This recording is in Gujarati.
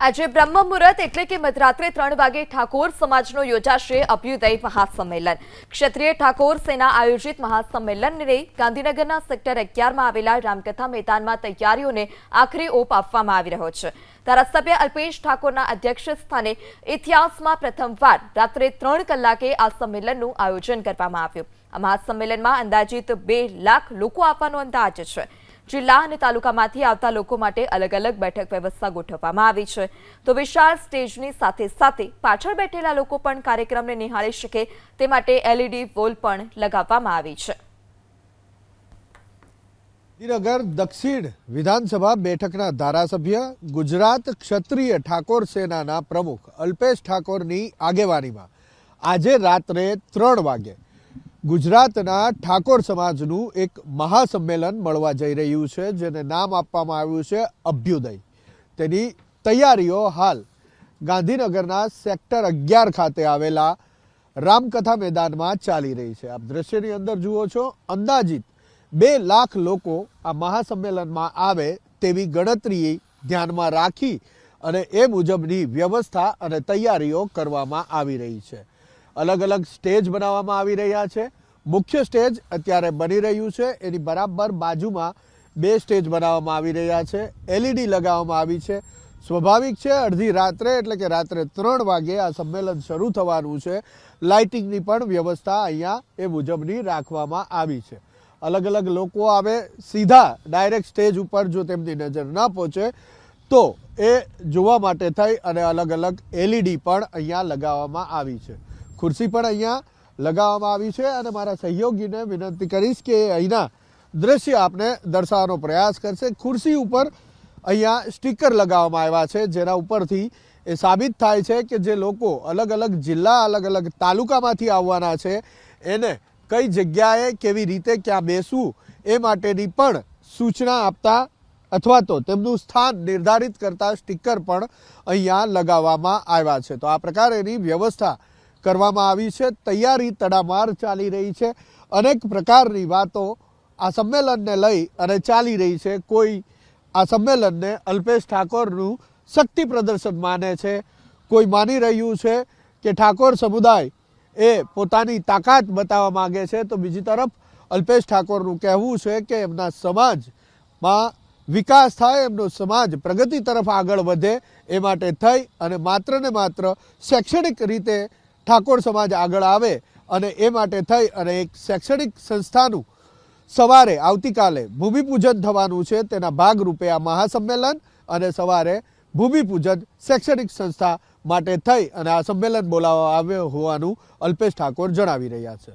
આજે બ્રહ્મ મુહૂર્ત એટલે કે મધરાત્રે ત્રણ વાગે ઠાકોર સમાજનો યોજાશે અભ્યુદય મહાસંમેલન. ક્ષત્રિય ઠાકોર સેના આયોજિત મહાસંમેલનને ગાંધીનગરના સેક્ટર અગિયારમાં આવેલા રામકથા મેદાનમાં તૈયારીઓને આખરી ઓપ આપવામાં આવી રહ્યો છે. ધારાસભ્ય અલ્પેશ ઠાકોરના અધ્યક્ષ સ્થાને ઇતિહાસમાં પ્રથમવાર રાત્રે ત્રણ કલાકે આ સંમેલનનું આયોજન કરવામાં આવ્યું. આ મહાસંમેલનમાં અંદાજિત બે લાખ લોકો આવવાનો અંદાજ છે. જિલ્લા અને તાલુકામાંથી આવતા લોકો માટે અલગ અલગ બેઠક વ્યવસ્થા ગોઠવવામાં આવી છે. તો વિશાળ સ્ટેજની સાથે સાથે પાછળ બેઠેલા લોકો પણ કાર્યક્રમને નિહાળી શકે તે માટે એલઈડી વોલ પણ લગાવવામાં આવી છે. ગાંધીનગર દક્ષિણ વિધાનસભા બેઠકના ધારાસભ્ય ગુજરાત ક્ષત્રિય ઠાકોર સેનાના પ્રમુખ અલ્પેશ ઠાકોરની આગેવાનીમાં. આજે રાત્રે ત્રણ વાગે ગુજરાતના ઠાકોર સમાજનું એક મહાસંમેલન મળવા જઈ રહ્યું છે, જેને નામ આપવામાં આવ્યું છે અભ્યુદય. તેની તૈયારીઓ હાલ ગાંધીનગરના સેક્ટર અગિયાર ખાતે આવેલા રામકથા મેદાનમાં ચાલી રહી છે. આપ દ્રશ્યની અંદર જુઓ છો, અંદાજિત બે લાખ લોકો આ મહાસંમેલનમાં આવે તેવી ગણતરી ધ્યાનમાં રાખી અને એ મુજબની વ્યવસ્થા અને તૈયારીઓ કરવામાં આવી રહી છે. અલગ અલગ સ્ટેજ બનાવવામાં આવી રહ્યા છે. મુખ્ય સ્ટેજ અત્યારે બની રહ્યું છે. એની બરાબર બાજુમાં બે સ્ટેજ બનાવવામાં આવી રહ્યા છે. એલઈડી લગાવવામાં આવી છે. સ્વાભાવિક છે, અડધી રાત્રે એટલે કે રાત્રે ત્રણ વાગે આ સંમેલન શરૂ થવાનું છે. લાઇટિંગની પણ વ્યવસ્થા અહીંયા એ મુજબની રાખવામાં આવી છે. અલગ અલગ લોકો આવે, સીધા ડાયરેક્ટ સ્ટેજ ઉપર જો તેમની નજર ન પહોંચે, તો એ જોવા માટે થઈ અને અલગ અલગ એલઈડી પણ અહીંયા લગાવવામાં આવી છે. ખુરશી પણ અહીંયા લગાવવામાં આવી છે અને મારા સહયોગીને વિનંતી કરીશ કે અહીંના દ્રશ્ય આપને દર્શાવવાનો પ્રયાસ કરશે. ખુરશી ઉપર અહીંયા સ્ટીકર લગાવવામાં આવ્યા છે, જેના ઉપરથી એ સાબિત થાય છે કે જે લોકો અલગ અલગ જિલ્લા અલગ અલગ તાલુકામાંથી આવવાના છે, એને કઈ જગ્યાએ કેવી રીતે ક્યાં બેસવું એ માટેની પણ સૂચના આપતા અથવા તો તેમનું સ્થાન નિર્ધારિત કરતા સ્ટીકર પણ અહીંયા લગાવવામાં આવ્યા છે. તો આ પ્રકારેની વ્યવસ્થા કરવામાં આવી છે. તૈયારી તડામાર ચાલી રહી છે. અનેક પ્રકારની વાતો આ સંમેલનને લઈ અને ચાલી રહી છે. કોઈ આ સંમેલનને અલ્પેશ ઠાકોરનું શક્તિ પ્રદર્શન માને છે. કોઈ માની રહ્યું છે કે ઠાકોર સમુદાય એ પોતાની તાકાત બતાવવા માગે છે, તો બીજી તરફ અલ્પેશ ઠાકોરનું કહેવું છે કે એમના સમાજમાં વિકાસ થાય, એમનો સમાજ પ્રગતિ તરફ આગળ વધે એ માટે થઈ અને માત્ર ને માત્ર શૈક્ષણિક રીતે ઠાકોર સમાજ આગળ આવે અને એ માટે થઈ અને એક શૈક્ષણિક સંસ્થાનું સવારે આવતીકાલે ભૂમિપૂજન થવાનું છે. તેના ભાગરૂપે આ મહાસંમેલન અને સવારે ભૂમિપૂજન શૈક્ષણિક સંસ્થા માટે થઈ અને આ સંમેલન બોલાવવા આવ્યો હોવાનું અલ્પેશ ઠાકોર જણાવી રહ્યા છે.